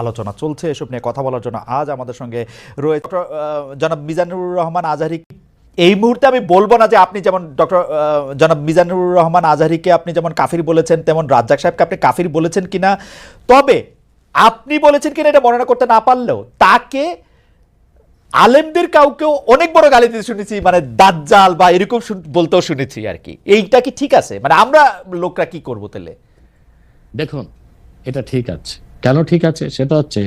আলোচনা চলছে, এসব নিয়ে কথা বলার জন্য আজ আমাদের সঙ্গে রয়েছে জনাব মিজানুর রহমান আজহারি। এই মুহূর্তে আমি বলব না যে আপনি যেমন ডক্টর জনাব মিজানুর রহমান আজহারিকে আপনি যেমন কাফির বলেছেন, তেমন রাজ্জাক সাহেবকে আপনি কাফির বলেছেন কিনা, তবে আপনি বলেছেন কিনা এটা বর্ণনা করতে না পারলেও তাকে আলেমদের কাউকেও অনেক বড় গালি দিতে শুনেছি মানে দাজ্জাল বা এরকম বলতেও শুনেছি আর কি। এইটা কি ঠিক আছে? মানে আমরা লোকরা কি করব তাহলে? দেখুন, এটা ঠিক আছে। কেন ঠিক আছে? সেটা হচ্ছে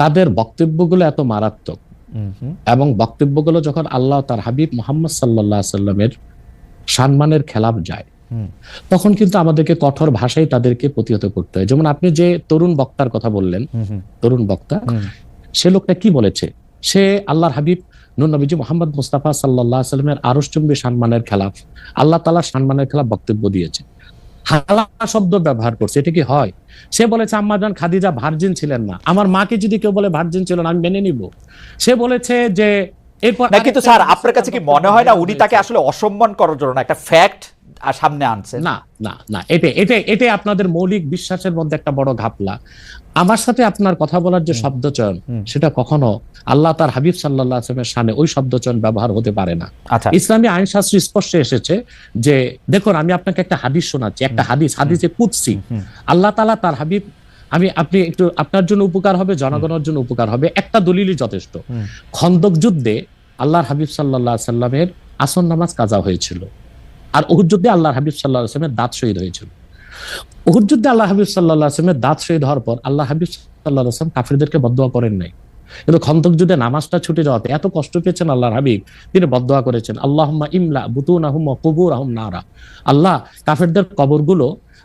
তাদের বক্তব্যগুলো এত মারাত্মক। এবং বক্তব্যগুলো যখন আল্লাহ তার হাবিব মোহাম্মদ সাল্লাহ সাল্লামের সম্মানের খেলাফ যায় তখন কিন্তু আমাদেরকে কঠোর ভাষায় তাদেরকে প্রতিহত করতে হয়। যেমন আপনি যে তরুণ বক্তার কথা বললেন তরুণ বক্তা সে লোকটা কি বলেছে? সে আল্লাহর হাবিব নুর নবীজি মোহাম্মদ মুস্তাফা সাল্লাহ সাল্লামের আরসচুম্বী সম্মানের খেলাফ। আল্লাহ তালা সম্মানের খেলাফ বক্তব্য দিয়েছে। হালা শব্দ ব্যবহার করছে এটা কি হয়? সে বলেছে আম্মাজান খাদিজা ভার্জিন ছিলেন না। আমার মাকে যদি কেউ বলে ভার্জিন ছিল না আমি মেনে নিব। সে বলেছে যে এরপর কিন্তু স্যার আপনার কাছে কি মনে হয় না উনি তাকে আসলে অসম্মান করার জন্য একটা ফ্যাক্ট সামনে আনছেন না না না এটা এটা এটা আপনাদের মৌলিক বিশ্বাসের মধ্যে একটা বড় ঘাপলা। আমার সাথে আপনার কথা বলার যে শব্দ চয়ন সেটা কখনো আল্লাহ তার হাবিব সাল্লাহ আসলামের সামনে ওই শব্দ চয়ন ব্যবহার হতে পারে না। আচ্ছা। ইসলামী আইন শাস্ত্র স্পষ্টে এসেছে যে দেখুন আমি আপনাকে একটা হাদিস শোনাচ্ছি একটা হাদিস হাদিসে কুৎসি আল্লাহ তালা তার হাবিব আমি আপনি একটু আপনার জন্য উপকার হবে জনগণের জন্য উপকার হবে একটা দলিলই যথেষ্ট। খন্দক যুদ্ধে আল্লাহর হাবিব সাল্লাহ সাল্লামের আসন নামাজ কাজা হয়েছিল। আর ওহুর যুদ্ধে আল্লাহ হাবিব সাল্লাহ আসলামের দাঁত শহীদ হয়েছিল। ওহুর যুদ্ধে আল্লাহ হাবিব সাল্লাহ আসলামের দাঁত শহীদ হওয়ার পর আল্লাহ হাবিব সাল্লাহ আসলাম কাফিরদেরকে বদয়া করেন নাই। কিন্তু খন্দক যুদ্ধে নামাজটা ছুটে যাওয়াতে এত কষ্ট পেয়েছেন আল্লাহ হাবিব, তিনি বদয়া করেছেন আল্লাহ ইমলা বুতুন আহম কবুর আহম নারা। আল্লাহ কাফেরদের কবরগুলো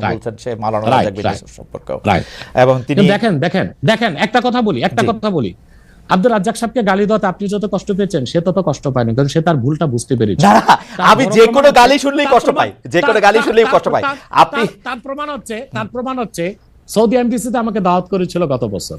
right. বলছেন সে Right. এবং তিনি দেখেন দেখেন দেখেন একটা কথা বলি একটা কথা বলি আব্দুল রাজ্জাক সাহেবকে গালি দেওয়াতে আপনি যত কষ্ট পেয়েছেন সে তত কষ্ট পায়নি কারণ সে তার ভুলটা বুঝতে পেরেছে আমি যে কোনো গালি শুনলেই কষ্ট পাই যে কোনো গালি শুনলেই কষ্ট পাই আপনি তার- প্রমাণ হচ্ছে তার প্রমাণ হচ্ছে সৌদি এমবিসিতে আমাকে দাওয়াত করেছিল গত বছর।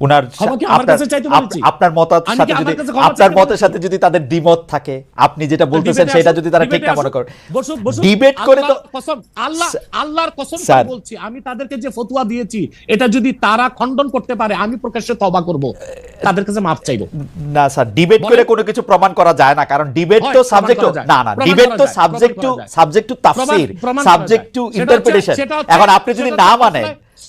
উনার ক্ষমা কি আমার আপনার- কাছে চাইতে আপ- বলেছি? আপনার মতের আমি কি সাথে যদি আপনার মতের সাথে যদি তাদের দ্বিমত থাকে আপনি যেটা বলতেছেন সেটা যদি তারা ঠিক না মনে করে। বসুক, বসুক। ডিবেট করে তো আল্লাহ আল্লাহর কসম বলছি। আমি তাদেরকে যে ফতুয়া দিয়েছি এটা যদি তারা খণ্ডন করতে পারে আমি প্রকাশ্যে করব। তাদের কাছে মাফ চাইব। না স্যার ডিবেট করে কোনো কিছু প্রমাণ করা যায় না কারণ ডিবেট তো সাবজেক্ট না না ডিবেট তো সাবজেক্ট টু। সাবজেক্ট টু তাফসীর সাবজেক্ট টু ইন্টারপ্রিটেশন এখন আপনি যদি না মানেন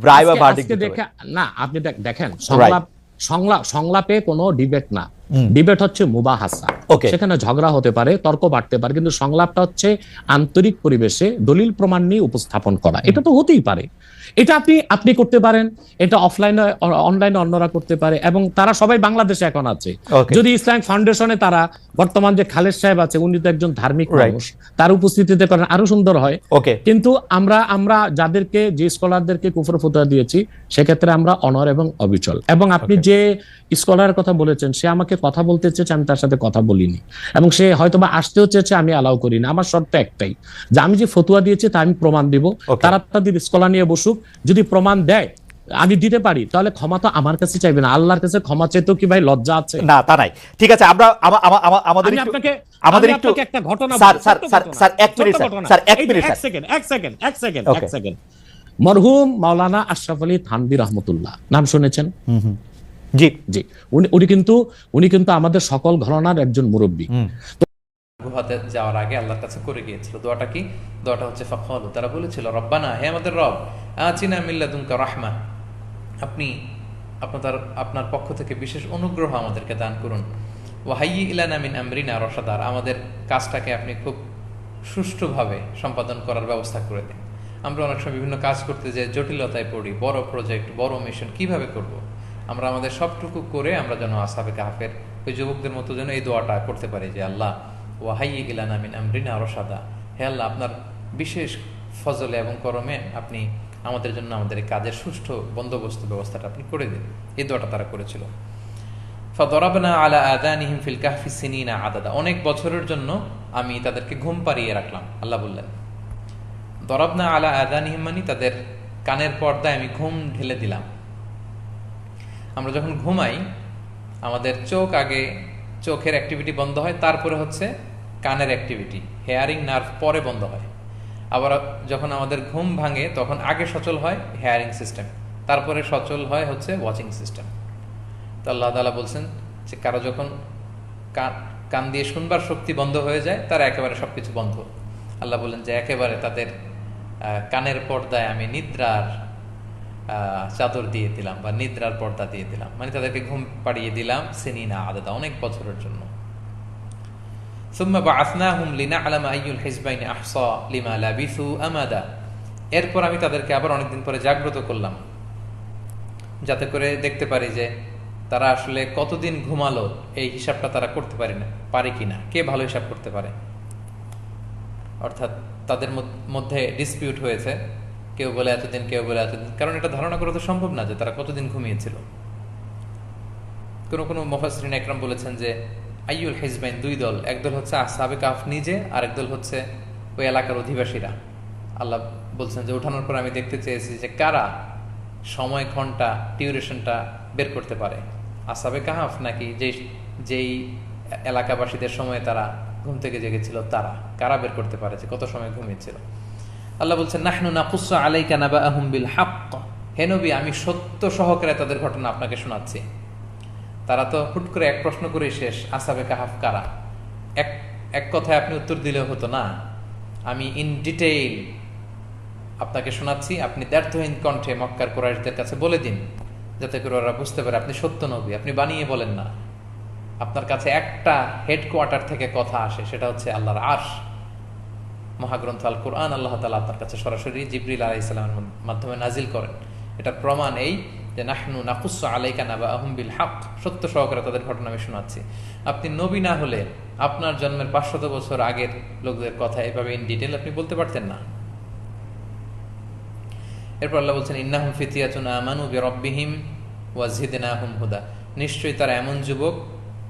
রায় বা না আপনি দেখ- দেখেন সংলাপ সংলাপ সংলাপে কোনো ডিবেট না। ডিবেট হচ্ছে মুবাহাসা. সেখানে ঝগড়া হতে পারে তর্ক বাড়তে পারে কিন্তু সংলাপটা হচ্ছে আন্তরিক পরিবেশে দলিল প্রমাণ নিয়ে উপস্থাপন করা। এটা তো হতেই পারে। এটা আপনি আপনি করতে পারেন এটা অফলাইনে অনলাইনে অন্যরা করতে পারে এবং তারা সবাই বাংলাদেশে এখন আছে। যদি ইসলামিক ফাউন্ডেশনে তারা বর্তমান যে খালেদ সাহেব আছে উনি তো একজন ধার্মিক মানুষ তার উপস্থিতিতে করেন আরও সুন্দর হয়। ওকে কিন্তু আমরা আমরা যাদেরকে যে স্কলারদেরকে কুফর ফতোয়া দিয়েছি সেক্ষেত্রে আমরা অনর এবং অবিচল। এবং আপনি যে স্কলারের কথা বলেছেন সে আমাকে কথা বলতে চেয়েছে আমি তার সাথে কথা বলিনি। এবং সে হয়তোবা আসতেও চেয়েছে আমি অ্যালাউ করি না আমার শর্ত একটাই যে আমি যে ফতুয়া দিয়েছি তা আমি প্রমাণ দিব। তারা তাদের স্কলার নিয়ে বসুক যদি প্রমাণ দেয় আমি দিতে পারি তাহলে ক্ষমা তো আমার কাছে চাইবে না। আল্লাহর কাছে ক্ষমা চাইতেও কি ভাই লজ্জা আছে? না তা নাই। ঠিক আছে আমরা আমা- আমা- আমা- আমাদের আপনাকে আমাদের একটু একটা ঘটনা স্যার স্যার স্যার স্যার এক মিনিট স্যার স্যার এক মিনিট এক সেকেন্ড এক সেকেন্ড এক সেকেন্ড এক সেকেন্ড। মরহুম মাওলানা আশরাফ আলী থানভী রহমতুল্লাহ। নাম শুনেছেন? জি। জি। উনি উনি কিন্তু উনি কিন্তু আমাদের সকল ঘরানার একজন মুরব্বী। গুহাতে যাওয়ার আগে আল্লাহর কাছে করে গিয়েছিল। দোয়াটা কি? দোয়াটা হচ্ছে ফাকলু তারা বলেছিল রব্বানা হে আমাদের রব আচিনা রাহমা। আপনি আপনার আপনার পক্ষ থেকে বিশেষ অনুগ্রহ আমাদেরকে দান করুন। ওয়াহাইয়ি ইলানা মিন আমরিনা রসাদার আমাদের কাজটাকে আপনি খুব সুষ্ঠুভাবে সম্পাদন করার ব্যবস্থা করে দিন। আমরা অনেক সময় বিভিন্ন কাজ করতে যে জটিলতায় পড়ি বড় প্রজেক্ট বড় মিশন কীভাবে করব। আমরা আমাদের সবটুকু করে আমরা যেন আসাবে কাহাফের। ওই যুবকদের মতো যেন এই দোয়াটা করতে পারি যে, আল্লাহ ওয়াহাই ইলানা আমিন আমরিনা রসাদা হে আল্লাহ, আপনার বিশেষ ফজলে এবং করমে আপনি আমাদের জন্য আমাদের কাজের সুষ্ঠু বন্দোবস্ত ব্যবস্থাটা আপনি করে দিন। এই দোয়াটা তারা করেছিল। ফদরাবনা আলা আদানিহিম ফিল কাহফি সিনিনা আদাদা। অনেক বছরের জন্য আমি তাদেরকে ঘুম পাড়িয়ে রাখলাম, আল্লাহ বললেন। দরাবনা আলা আদানিহিম মানে তাদের কানের পর্দায় আমি ঘুম ঢেলে দিলাম। আমরা যখন ঘুমাই, আমাদের চোখ আগে চোখের অ্যাক্টিভিটি বন্ধ হয়, তারপরে হচ্ছে কানের অ্যাক্টিভিটি হেয়ারিং নার্ভ পরে বন্ধ হয়। আবার যখন আমাদের ঘুম ভাঙে, তখন আগে সচল হয় হেয়ারিং সিস্টেম তারপরে সচল হয় হচ্ছে ওয়াচিং সিস্টেম তো আল্লাহ তালা বলছেন যে কারও যখন কান কান দিয়ে শুনবার শক্তি বন্ধ হয়ে যায়, তার একেবারে সব কিছু বন্ধ। আল্লাহ বললেন যে একেবারে তাদের কানের পর্দায় আমি নিদ্রার চাদর দিয়ে দিলাম বা নিদ্রার পর্দা দিয়ে দিলাম। মানে তাদেরকে ঘুম পাড়িয়ে দিলাম সিনিনা আদাদা অনেক বছরের জন্য। এরপর আমি তাদেরকে আবার অনেকদিন পরে জাগ্রত করলাম। যাতে করে দেখতে পারি যে তারা আসলে কতদিন ঘুমালো, এই হিসাবটা তারা করতে পারে না, পারে কিনা, কে ভালো হিসাব করতে পারে। অর্থাৎ তাদের মধ্যে ডিসপিউট হয়েছে। কেউ বলে এতদিন, কেউ বলে এতদিন। কারণ এটা ধারণা করা তো সম্ভব না যে তারা কতদিন ঘুমিয়েছিল। কোনো কোনো মফাসরিন একরাম বলেছেন যে, আইয়ুল হিজবাইন দুই দল একদল হচ্ছে আসাবে কাফ নিজে আর একদল হচ্ছে ওই এলাকার অধিবাসীরা। আল্লাহ বলছেন যে ওঠানোর পর আমি দেখতে চেয়েছি যে, কারা সময়, ঘণ্টা, টিউরেশনটা বের করতে পারে? আসাবে কাহাফ নাকি যেই যেই এলাকাবাসীদের সময় তারা ঘুম থেকে জেগেছিল, তারা? কারা বের করতে পারে যে, কত সময় ঘুমিয়েছিল? আল্লাহ বলছেন নাহনু নাকুসু আলাইকা নাবাআহুম বিল হাক্ক হে নবী, আমি সত্য সহকারে তাদের ঘটনা আপনাকে শোনাচ্ছি। তারা তো হুট করে এক প্রশ্ন করেই শেষ, আসাবে কাহাফ কারা? এক এক কথায় আপনি উত্তর দিলেও হতো না। আমি ইন ডিটেইল আপনাকে শোনাচ্ছি, আপনি দ্ব্যর্থহীন কণ্ঠে মক্কার কোরআশদের কাছে বলে দিন, যাতে করে ওরা বুঝতে পারে আপনি সত্য নবী, আপনি বানিয়ে বলেন না। আপনার কাছে একটা হেডকোয়ার্টার থেকে কথা আসে, সেটা হচ্ছে আল্লাহর আশ মহাগ্রন্থ আল কোরআন আল্লাহ তালা আপনার কাছে সরাসরি জিবরিল আলাহ ইসলামের মাধ্যমে নাজিল করেন। এটার প্রমাণ এই যে নাহনু নাকুস আলাইকা নাবা আহমবিল হক সত্য সহকারে তাদের ঘটনা আমি শোনাচ্ছি। আপনি নবী না হলে আপনার জন্মের পাঁচশত বছর আগের লোকদের কথা এভাবে ইন ডিটেল আপনি বলতে পারতেন না। এরপর আল্লাহ বলছেন, ইন্নাহুম ফিতিয়াতুন আমানু বিরব্বিহিম ওয়াজিদিনাহুম হুদা। নিশ্চয়ই তারা এমন যুবক,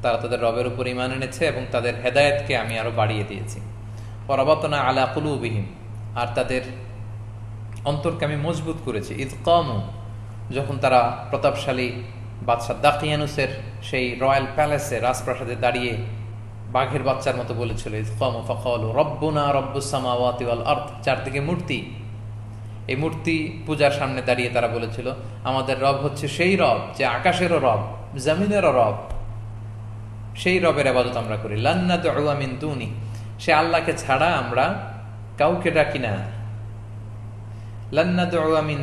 তারা তাদের রবের উপর ইমান এনেছে এবং তাদের হেদায়েতকে আমি আরও বাড়িয়ে দিয়েছি। পরবতনা আলা কুলুবিহিম আর তাদের অন্তরকে আমি মজবুত করেছি। ঈদ কমু যখন তারা প্রতাপশালী বাদশাহ দাকিয়ানুসের সেই রয়্যাল প্যালেসে রাজপ্রাসাদে দাঁড়িয়ে বাঘের বাচ্চার মতো বলেছিল রব্বনা রব্বুসামাওয়াতি ওয়াল আরদ। চারদিকে মূর্তি। এই মূর্তি পূজার সামনে দাঁড়িয়ে তারা বলেছিল, আমাদের রব হচ্ছে সেই রব যে আকাশেরও রব, জমিনেরও রব। সেই রবের আবাদত আমরা করি। লান্না তো আমিন দুনি সে আল্লাহকে ছাড়া আমরা কাউকে ডাকি না।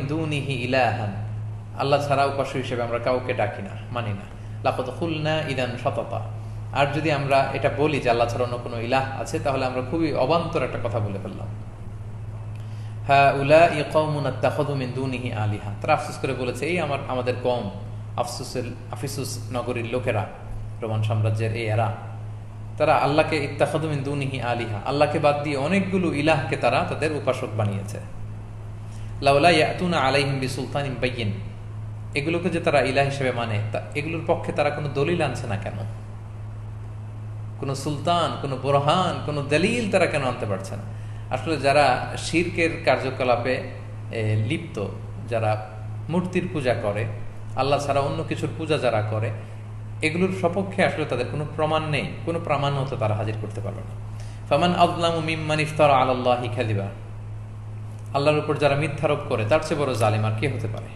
দুনিহি ইলাহান। আল্লাহ ছাড়া হিসেবে আমরা কাউকে ডাকি না, মানি না। লাপত খুলনা ইদান সততা। আর যদি আমরা এটা বলি যে আল্লাহ ছাড়া অন্য কোনো ইলাহ আছে, তাহলে আমরা খুবই অবান্তর একটা কথা বলে ফেললাম। হ্যাঁ উলা ই কৌমুন মিন দুনিহি আলিহা। তারা আফসোস করে বলেছে, এই আমার, আমাদের কম আফসুসের, আফিসুস নগরীর লোকেরা, রোমান সাম্রাজ্যের এই এরা তারা আল্লাহকে ইত্তাখাদুমিন দুনিহি আলিহা, আল্লাহকে বাদ দিয়ে অনেকগুলো ইলাহকে তারা তাদের উপাসক বানিয়েছে। লাউলা আলাইহিম বি সুলতান ইম্বাইয়িন এগুলোকে যে তারা ইলাহ হিসেবে মানে তা এগুলোর পক্ষে তারা কোনো দলিল আনছে না কেন? কোনো সুলতান, কোনো বোরহান, কোনো দলিল তারা কেন আনতে পারছে না? আসলে যারা শির্কের কার্যকলাপে লিপ্ত, যারা মূর্তির পূজা করে, আল্লাহ ছাড়া অন্য কিছুর পূজা যারা করে এগুলোর সপক্ষে আসলে তাদের কোনো প্রমাণ নেই, কোনো প্রমাণ মতো তারা হাজির করতে পারবে না। ফামান আদলামু মিম্মান ইফতার আল্লাহি খালিবা আল্লাহর উপর যারা মিথ্যারোপ করে, তার চেয়ে বড় জালিমার কে হতে পারে?